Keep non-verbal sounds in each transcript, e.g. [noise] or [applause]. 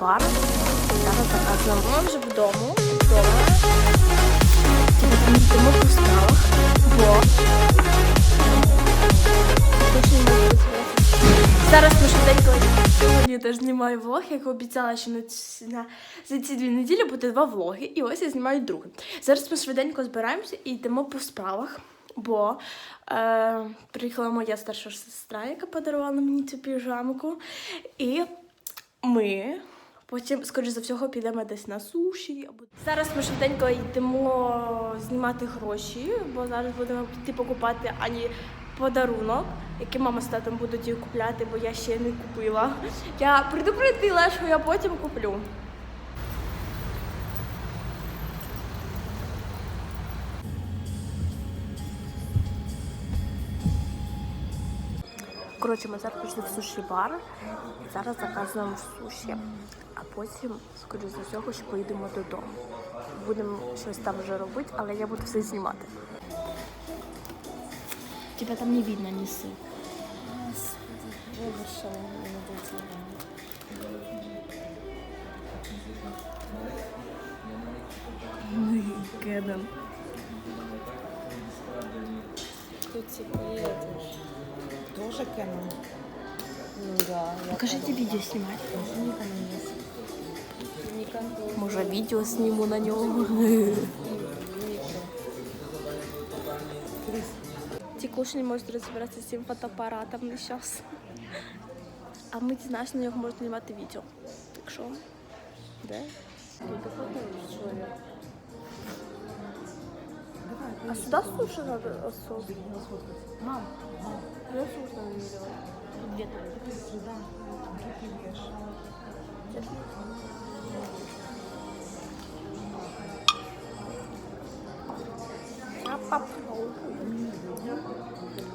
Бар. Зараз заказуємо. Ми вже вдома. Вдома. Йдемо по справах, бо. Зараз ми швиденько сьогодні теж знімаю влог, як обіцяла, що на, ці- на за ці дві неділі буде два влоги, і ось я знімаю другий. Зараз ми швиденько збираємося і йдемо по справах, бо е, приїхала моя старша сестра, яка подарувала мені цю піжамку. І ми потім, скоріш за всього, підемо десь на суші. Або... Зараз ми швиденько йдемо знімати гроші, бо зараз будемо піти покупати ані подарунок, який мама з татом будуть її купляти, бо я ще не купила. Я предупредила, що я потім куплю. Коротше, ми зараз пішли в суші бар. Зараз заказуємо суші, а потім, скоріш за всього, ще поїдемо додому. Будемо щось там вже робити, але я буду все знімати. Тебе там не видно, не до. Кеден. Тут типа это ж тоже Canon. Ну да. Я Покажите видео снимать. тоже Nikon есть. Nikon тоже. Може, відео зніму на нього. Ті куші не можуть розібратися з цим фотоапаратом на час. А ми дізнаємося, на нього можуть знімати відео. Так що, де? Ну, ты фотоешь человек. А Хорошо, что она не делает. Я попробую.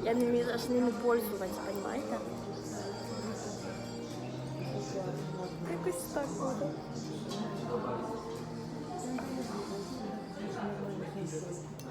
Я ними даже не пользоваться, понимаете? Как из такого? Thank you.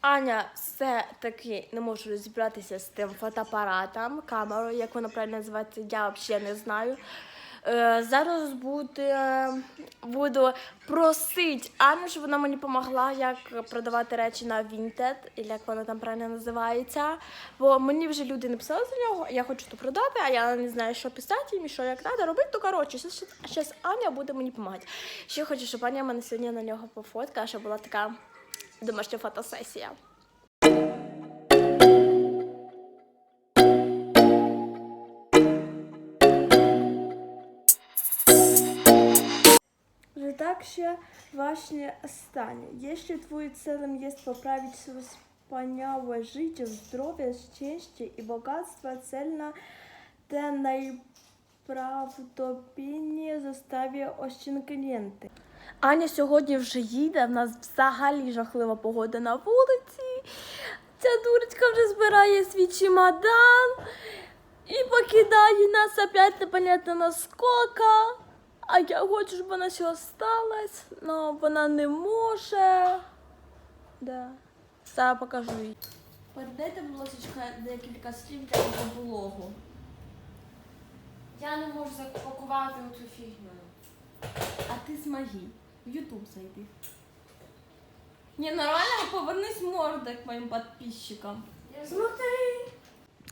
Аня все-таки не може розібратися з тим фотоапаратом, камерою, як вона правильно називається, я взагалі не знаю. Е, зараз буде, буду просити Аню, щоб вона мені допомогла, як продавати речі на Vinted, як вона там правильно називається. Бо мені вже люди написали за нього, я хочу то продати, а я не знаю, що писати їм і що як треба робити. То коротше, зараз Аня буде мені допомагати. Ще хочу, щоб Аня мене сьогодні на нього пофоткала, щоб була така домашня фотосесія. Редакция właśnie stanie. Jeśli Twoim celem jest poprawić wspaniałe życie, zdrowie, szczęście i bogactwo, celna ten najprawdopodobniej zostawie osiągnięty. Аня сьогодні вже їде, в нас взагалі жахлива погода на вулиці. Ця дурочка вже збирає свій чемодан і покидає нас опять непонятно наскока. А я хочу, щоб вона ще осталась, але вона не може. Да. Зараз покажу їй. Передайте, будь ласка, декілька слів для блогу. Я не можу запакувати цю фігню. А ти змоги. В Ютуб зайди. Не, нормально, повернись мордой к моїм підписчикам. Смотри.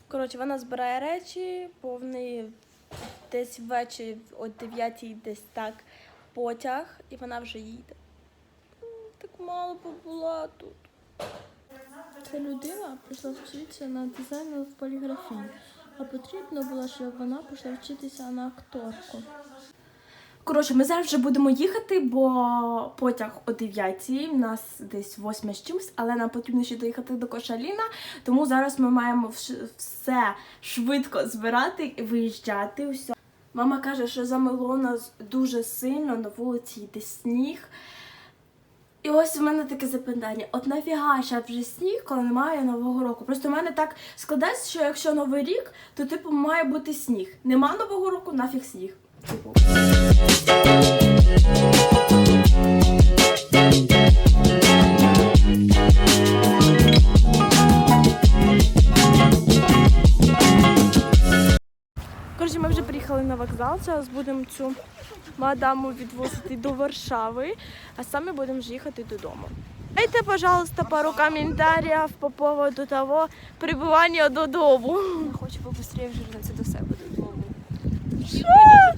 Коротше, вона збирає речі, неї десь ввечері о 9 десь так потяг, і вона вже їде. Так мало побула тут. Ця людина прийшла вчитися на дизайн в поліграфії, а потрібно було, щоб вона пішла вчитися на акторку. Коротше, ми зараз вже будемо їхати, бо потяг о 9, у нас десь 8 з чимось, але нам потрібно ще доїхати до Кошаліна, тому зараз ми маємо все швидко збирати і виїжджати. Усьо. Мама каже, що замело нас дуже сильно, на вулиці йде сніг. І ось у мене таке запитання: от нафіга ще вже сніг, коли немає нового року? Просто в мене так складається, що якщо новий рік, то типу має бути сніг. Нема нового року, нафіг сніг. Типу, Коротше, ми вже приїхали на вокзал. Зараз будемо цю мадаму відвозити до Варшави, а самі будемо вже їхати додому. Дайте, пожалуйста, пару коментарів по поводу того прибування додому. Хочу побыстрее вернуться до себе додому.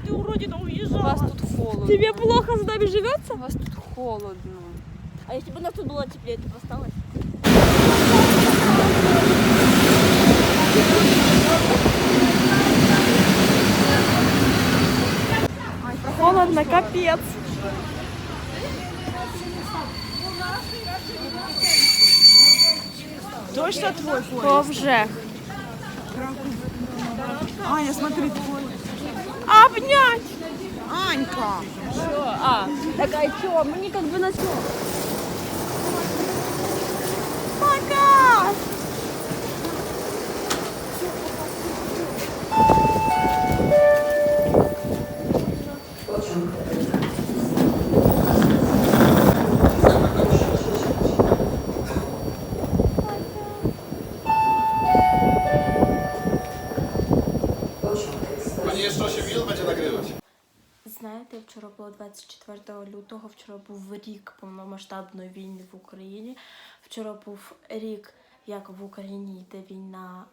Ти уродина У уїжджала. вас тут холодно. Тебе плохо з нами живеться? У вас тут холодно. А если бы у нас тут было теплее, ты бы осталась? Холодно, капец. точно твой поїзд? Ковже. Аня, смотри, твой. Обнять! Анька! А, так а что? Мне как бы на Пока! 24 лютого, вчора був рік повномасштабної війни в Україні. Вчора був рік, як в Україні йде війна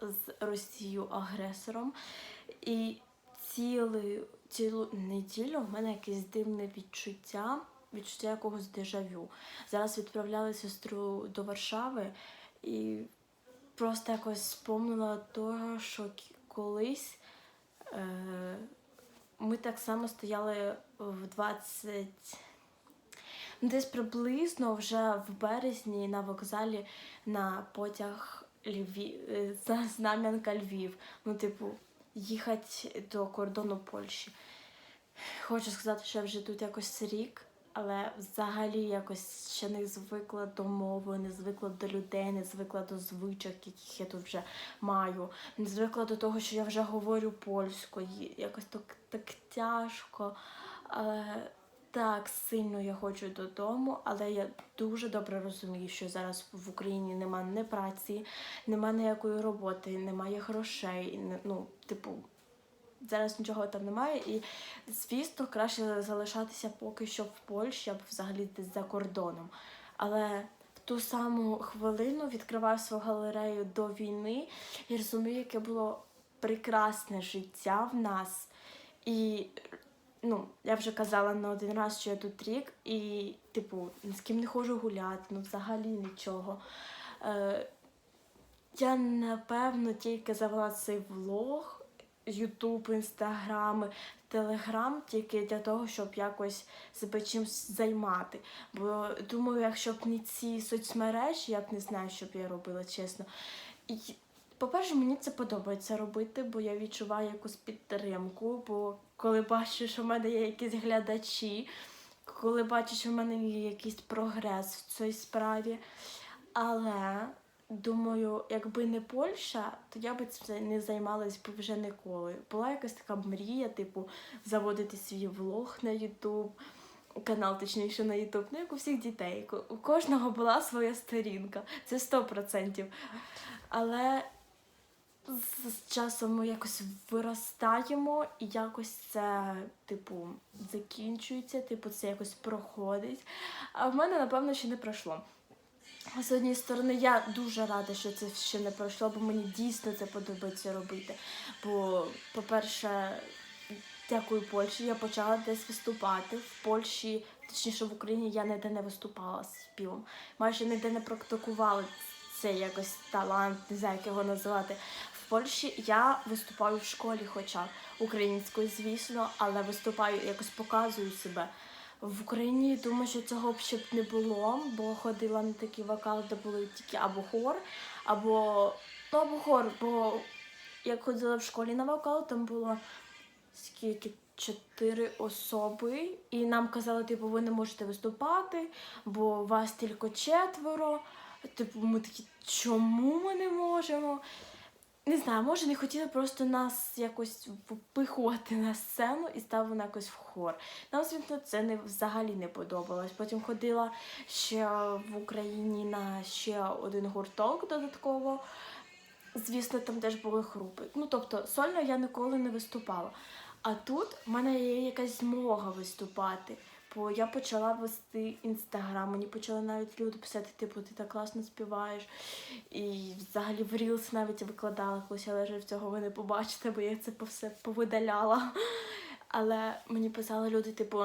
з Росією агресором. І цілу, цілу неділю в мене якесь дивне відчуття, відчуття якогось дежавю. Зараз відправляли сестру до Варшави і просто якось спомнила того, що колись. Е- ми так само стояли в 20... ну, десь приблизно вже в березні на вокзалі на потяг Львів, за Знам'янка Львів. Ну, типу, їхати до кордону Польщі. Хочу сказати, що я вже тут якось рік, але взагалі якось ще не звикла до мови, не звикла до людей, не звикла до звичок, яких я тут вже маю. Не звикла до того, що я вже говорю польською. Якось так, так тяжко. Але так сильно я хочу додому, але я дуже добре розумію, що зараз в Україні немає ні праці, немає ніякої роботи, немає грошей. Ну, типу, зараз нічого там немає. І звісно, краще залишатися поки що в Польщі або взагалі десь за кордоном. Але в ту саму хвилину відкриваю свою галерею до війни і розумію, яке було прекрасне життя в нас. І ну, я вже казала не один раз, що я тут рік, і, типу, з ким не ходжу гуляти, ну взагалі нічого. Е, я напевно тільки завела цей влог, Ютуб, Інстаграм, Телеграм, тільки для того, щоб якось себе чимось займати. Бо думаю, якщо б не ці соцмережі, я б не знаю, що б я робила, чесно. І, по-перше, мені це подобається робити, бо я відчуваю якусь підтримку. Бо коли бачу, що в мене є якісь глядачі, коли бачу, що в мене є якийсь прогрес в цій справі. Але думаю, якби не Польща, то я би цим не займалась би вже ніколи. Була якась така мрія, типу, заводити свій влог на Ютуб. Канал, точніше, на Ютуб, ну як у всіх дітей. У кожного була своя сторінка. Це 100%. Але з, часом ми якось виростаємо і якось це, типу, закінчується, типу, це якось проходить. А в мене, напевно, ще не пройшло. З однієї сторони, я дуже рада, що це ще не пройшло, бо мені дійсно це подобається робити. Бо, по-перше, дякую Польщі, я почала десь виступати. В Польщі, точніше в Україні, я ніде не виступала з співом. Майже ніде не практикувала цей якось талант, не знаю, як його називати. В Польщі я виступаю в школі, хоча українською, звісно, але виступаю, якось показую себе. В Україні думаю, що цього б ще б не було, бо ходила на такі вокали, де були тільки або хор, або ну або хор, бо як ходила в школі на вокал, там було скільки чотири особи, і нам казали, типу, ви не можете виступати, бо вас тільки четверо. Типу, ми такі, чому ми не можемо? Не знаю, може не хотіли просто нас якось впихувати на сцену і став вона якось в хор. Нам, звісно, це не взагалі не подобалось. Потім ходила ще в Україні на ще один гурток додатково. Звісно, там теж були групи. Ну, тобто, сольно я ніколи не виступала. А тут в мене є якась змога виступати. Бо я почала вести інстаграм, мені почали навіть люди писати, типу, ти так класно співаєш. І взагалі в Reels навіть викладала колись, але вже цього ви не побачите, бо я це все повидаляла. Але мені писали люди, типу,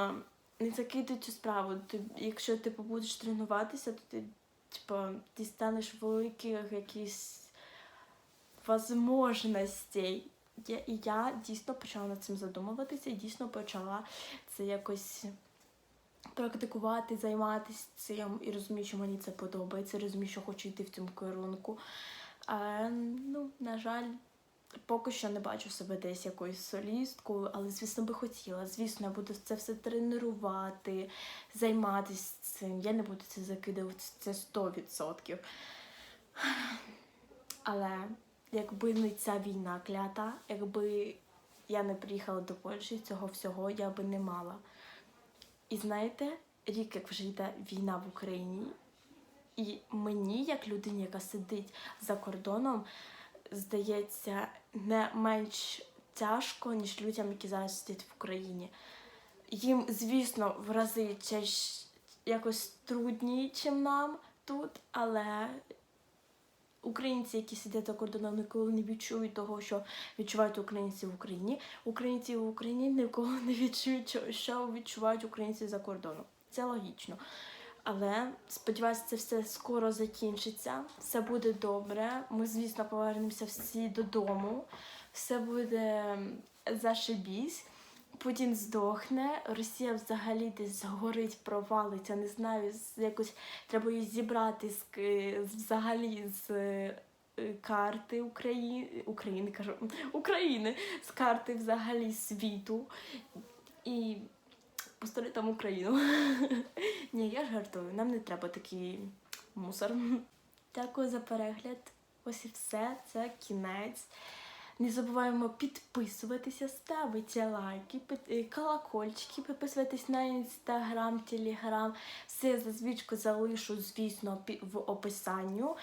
не закидуй цю справу. Якщо ти будеш тренуватися, то ти, типу, ти станеш великих якісь возможностей. І я дійсно почала над цим задумуватися і дійсно почала це якось практикувати, займатися цим і розумію, що мені це подобається, розумію, що хочу йти в цьому керунку. А, ну, на жаль, поки що не бачу себе десь якоюсь солісткою, але звісно би хотіла. Звісно, я буду це все тренувати, займатися цим. Я не буду це закидувати, це 100%. Але якби не ця війна клята, якби я не приїхала до Польщі, цього всього я би не мала. І знаєте, рік як вже йде війна в Україні, і мені, як людині, яка сидить за кордоном, здається, не менш тяжко, ніж людям, які зараз сидять в Україні. Їм, звісно, в рази якось трудні, чим нам тут, але українці, які сидять за кордоном, ніколи не відчують того, що відчувають українці в Україні. Українці в Україні ніколи не відчують, що- відчувають українці за кордоном. Це логічно. Але сподіваюся, це все скоро закінчиться. Все буде добре. Ми, звісно, повернемося всі додому. Все буде зашибісь. Путін здохне, Росія взагалі десь згорить, провалиться, не знаю, якось треба її зібрати з, взагалі з е, карти України, України, кажу, України, з карти взагалі світу і построїти там Україну. [laughs] Ні, я жартую, нам не треба такий мусор. Дякую за перегляд. Ось і все, це кінець. Не забуваємо підписуватися, ставити лайки, е, колокольчики, підписуватись на інстаграм, телеграм. Все за звичку залишу, звісно, в описанню.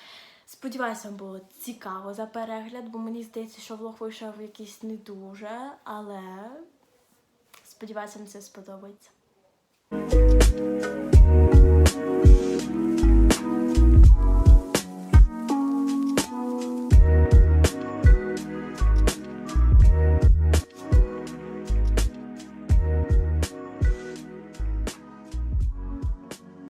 Сподіваюся, вам було цікаво за перегляд, бо мені здається, що влог вийшов якийсь не дуже, але сподіваюся, вам це сподобається.